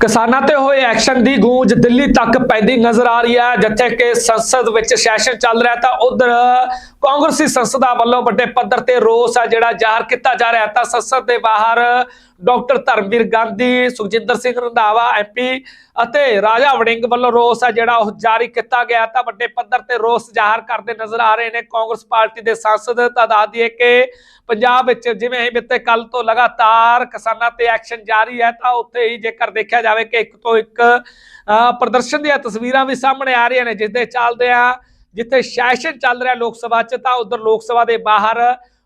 ਕਿਸਾਨਾਂ ਤੇ ਹੋਏ ਐਕਸ਼ਨ ਦੀ ਗੂੰਜ ਦਿੱਲੀ ਤੱਕ ਪੈਂਦੀ ਨਜ਼ਰ ਆ ਰਹੀ ਹੈ। ਜਿੱਥੇ ਕਿ ਸੰਸਦ ਵਿੱਚ ਸੈਸ਼ਨ ਚੱਲ ਰਿਹਾ ਤਾਂ ਉਧਰ ਕਾਂਗਰਸੀ ਸੰਸਦਾਂ ਵੱਲੋਂ ਵੱਡੇ ਪੱਧਰ ਤੇ ਰੋਸ ਹੈ ਜਿਹੜਾ ਜ਼ਾਹਰ ਕੀਤਾ ਜਾ ਰਿਹਾ ਤਾਂ ਸੰਸਦ ਦੇ ਬਾਹਰ ਡਾਕਟਰ ਧਰਮਵੀਰ ਗਾਂਧੀ, ਸੁਖਜਿੰਦਰ ਸਿੰਘ ਰੰਧਾਵਾ ਐਮਪੀ ਅਤੇ ਰਾਜਾ ਵੜਿੰਗ ਵੱਲੋਂ ਰੋਸ ਹੈ ਜਿਹੜਾ ਉਹ ਜਾਰੀ ਕੀਤਾ ਗਿਆ। ਤਾਂ ਵੱਡੇ ਪੱਧਰ ਤੇ ਰੋਸ ਜ਼ਾਹਰ ਕਰਦੇ ਨਜ਼ਰ ਆ ਰਹੇ ਨੇ ਕਾਂਗਰਸ ਪਾਰਟੀ ਦੇ ਸੰਸਦ। ਤਾਂ ਦੱਸ ਦਈਏ ਕਿ ਪੰਜਾਬ ਵਿੱਚ ਜਿਵੇਂ ਹੀ ਬਿੱਤੇ ਕੱਲ ਤੋਂ ਲਗਾਤਾਰ ਕਿਸਾਨਾਂ ਤੇ ਐਕਸ਼ਨ ਜਾਰੀ ਹੈ, ਤਾਂ ਉੱਥੇ ਹੀ ਜੇਕਰ ਦੇਖਿਆ ਜਾਵੇ ਕਿ ਇੱਕ ਤੋਂ ਇੱਕ ਪ੍ਰਦਰਸ਼ਨ ਦੀਆਂ ਤਸਵੀਰਾਂ ਵੀ ਸਾਹਮਣੇ ਆ ਰਹੀਆਂ ਨੇ, ਜਿਸ ਦੇ ਚੱਲਦੇ ਆ ਜਿੱਥੇ ਸੈਸ਼ਨ ਚੱਲ ਰਿਹਾ ਲੋਕ ਸਭਾ 'ਚ, ਤਾਂ ਉਧਰ ਲੋਕ ਸਭਾ ਦੇ ਬਾਹਰ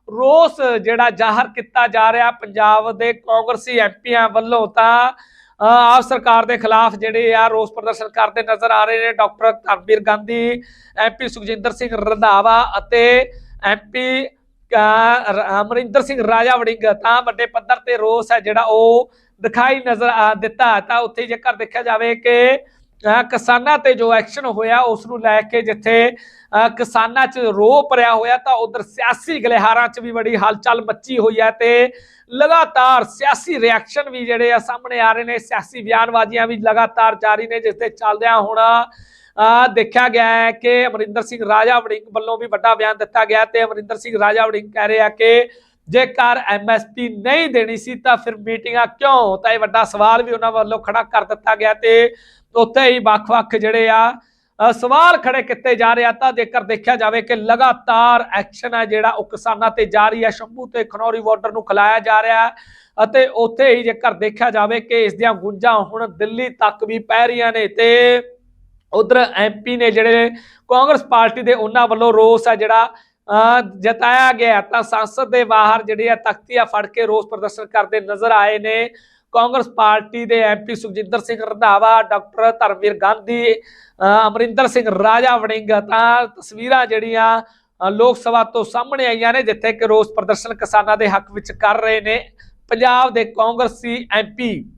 ਰੋਸ ਜਿਹੜਾ ਜ਼ਾਹਰ ਕੀਤਾ ਜਾ ਰਿਹਾ ਪੰਜਾਬ ਦੇ ਕਾਂਗਰਸੀ ਐਮਪੀਆਂ ਵੱਲੋਂ, ਤਾਂ ਆਪ ਸਰਕਾਰ ਦੇ ਖਿਲਾਫ ਜਿਹੜੇ ਆ ਰੋਸ ਪ੍ਰਦਰਸ਼ਨ ਕਰਦੇ ਨਜ਼ਰ ਆ ਰਹੇ ਨੇ ਡਾਕਟਰ ਧਰਮਵੀਰ ਗਾਂਧੀ ਐਮਪੀ ਸੁਖਜਿੰਦਰ ਸਿੰਘ ਰੰਧਾਵਾ ਅਤੇ ਐਮਪੀ ਅਮਰਿੰਦਰ ਸਿੰਘ ਰਾਜਾ ਵੜਿੰਗ ਤਾਂ ਵੱਡੇ ਪੱਧਰ ਤੇ ਰੋਸ ਹੈ ਜਿਹੜਾ ਉਹ ਦਿਖਾਈ ਨਜ਼ਰ ਆ ਦਿੱਤਾ ਤਾਂ ਉੱਥੇ ਜੇਕਰ ਦੇਖਿਆ ਜਾਵੇ ਕਿ ਕਿਸਾਨਾਂ ਤੇ ਜੋ ਐਕਸ਼ਨ ਹੋਇਆ ਉਸ ਨੂੰ ਲੈ ਕੇ ਜਿੱਥੇ ਕਿਸਾਨਾਂ 'ਚ ਰੋਹ ਭਰਿਆ ਹੋਇਆ, ਤਾਂ ਉਧਰ ਸਿਆਸੀ ਗਲਿਹਾਰਾਂ 'ਚ ਵੀ ਬੜੀ ਹਲਚਲ ਮੱਚੀ ਹੋਈ ਹੈ ਤੇ ਲਗਾਤਾਰ ਸਿਆਸੀ ਰਿਐਕਸ਼ਨ ਵੀ ਜਿਹੜੇ ਆ ਸਾਹਮਣੇ ਆ ਰਹੇ ਨੇ। ਸਿਆਸੀ ਬਿਆਨਬਾਜ਼ੀਆਂ ਵੀ ਲਗਾਤਾਰ ਜਾਰੀ ਨੇ, ਜਿਸ ਤੇ ਚੱਲਦਿਆਂ ਹੁਣ, ਅਹ ਦੇਖਿਆ ਗਿਆ ਹੈ ਕਿ ਅਮਰਿੰਦਰ ਸਿੰਘ ਰਾਜਾ ਵੜਿੰਗ ਵੱਲੋਂ ਵੀ ਵੱਡਾ ਬਿਆਨ ਦਿੱਤਾ ਗਿਆ ਤੇ ਅਮਰਿੰਦਰ ਸਿੰਘ ਰਾਜਾ ਵੜਿੰਗ ਕਹਿ ਰਿਹਾ ਕਿ ਜੇਕਰ ਐਮਐਸਪੀ ਨਹੀਂ ਦੇਣੀ ਸੀ ਤਾਂ ਫਿਰ ਮੀਟਿੰਗਾਂ ਕਿਉਂ? ਤਾਂ ਇਹ ਵੱਡਾ ਸਵਾਲ ਵੀ ਉਹਨਾਂ ਵੱਲੋਂ ਖੜਾ ਕਰ ਦਿੱਤਾ ਗਿਆ ਤੇ ਉੱਥੇ ਹੀ ਵੱਖ-ਵੱਖ ਜਿਹੜੇ ਆ ਸਵਾਲ ਖੜੇ ਕੀਤੇ ਜਾ ਰਹੇ ਆ। ਤਾਂ ਜੇਕਰ ਦੇਖਿਆ ਜਾਵੇ ਕਿ ਲਗਾਤਾਰ ਐਕਸ਼ਨ ਹੈ ਜਿਹੜਾ ਉਹ ਕਿਸਾਨਾਂ ਤੇ ਜਾਰੀ ਹੈ, ਸ਼ੰਭੂ ਤੇ ਖਨੌਰੀ ਬਾਰਡਰ ਨੂੰ ਖਿਲਾਇਆ ਜਾ ਰਿਹਾ ਹੈ ਅਤੇ ਉੱਥੇ ਹੀ ਜੇਕਰ ਦੇਖਿਆ ਜਾਵੇ ਕਿ ਇਸ ਦੀਆਂ ਗੁੰਜਾਂ ਹੁਣ ਦਿੱਲੀ ਤੱਕ ਵੀ ਪੈ ਰਹੀਆਂ ਨੇ ਤੇ ਉਧਰ ਐਮਪੀ ਨੇ ਜਿਹੜੇ ਕਾਂਗਰਸ ਪਾਰਟੀ ਦੇ ਉਹਨਾਂ ਵੱਲੋਂ ਰੋਸ ਹੈ ਜਿਹੜਾ ਅਹ ਜਤਾਇਆ ਗਿਆ ਤਾਂ ਸੰਸਦ ਦੇ ਬਾਹਰ ਜਿਹੜੇ ਆ ਤਖਤੀਆਂ ਫੜ ਕੇ ਰੋਸ ਪ੍ਰਦਰਸ਼ਨ ਕਰਦੇ ਨਜ਼ਰ ਆਏ ਨੇ। ਕਾਂਗਰਸ ਪਾਰਟੀ ਦੇ ਐਮਪੀ ਸੁਖਜਿੰਦਰ ਸਿੰਘ ਰੰਧਾਵਾ, ਡਾਕਟਰ ਧਰਮਵੀਰ ਗਾਂਧੀ, ਅਹ ਅਮਰਿੰਦਰ ਸਿੰਘ ਰਾਜਾ ਵੜਿੰਗ, ਤਾਂ ਤਸਵੀਰਾਂ ਜਿਹੜੀਆਂ ਲੋਕ ਸਭਾ ਤੋਂ ਸਾਹਮਣੇ ਆਈਆਂ ਨੇ, ਜਿੱਥੇ ਕਿ ਰੋਸ ਪ੍ਰਦਰਸ਼ਨ ਕਿਸਾਨਾਂ ਦੇ ਹੱਕ ਵਿੱਚ ਕਰ ਰਹੇ ਨੇ। ਪੰਜਾਬ ਦੇ ਕਾਂਗਰਸੀ ਐਮਪੀ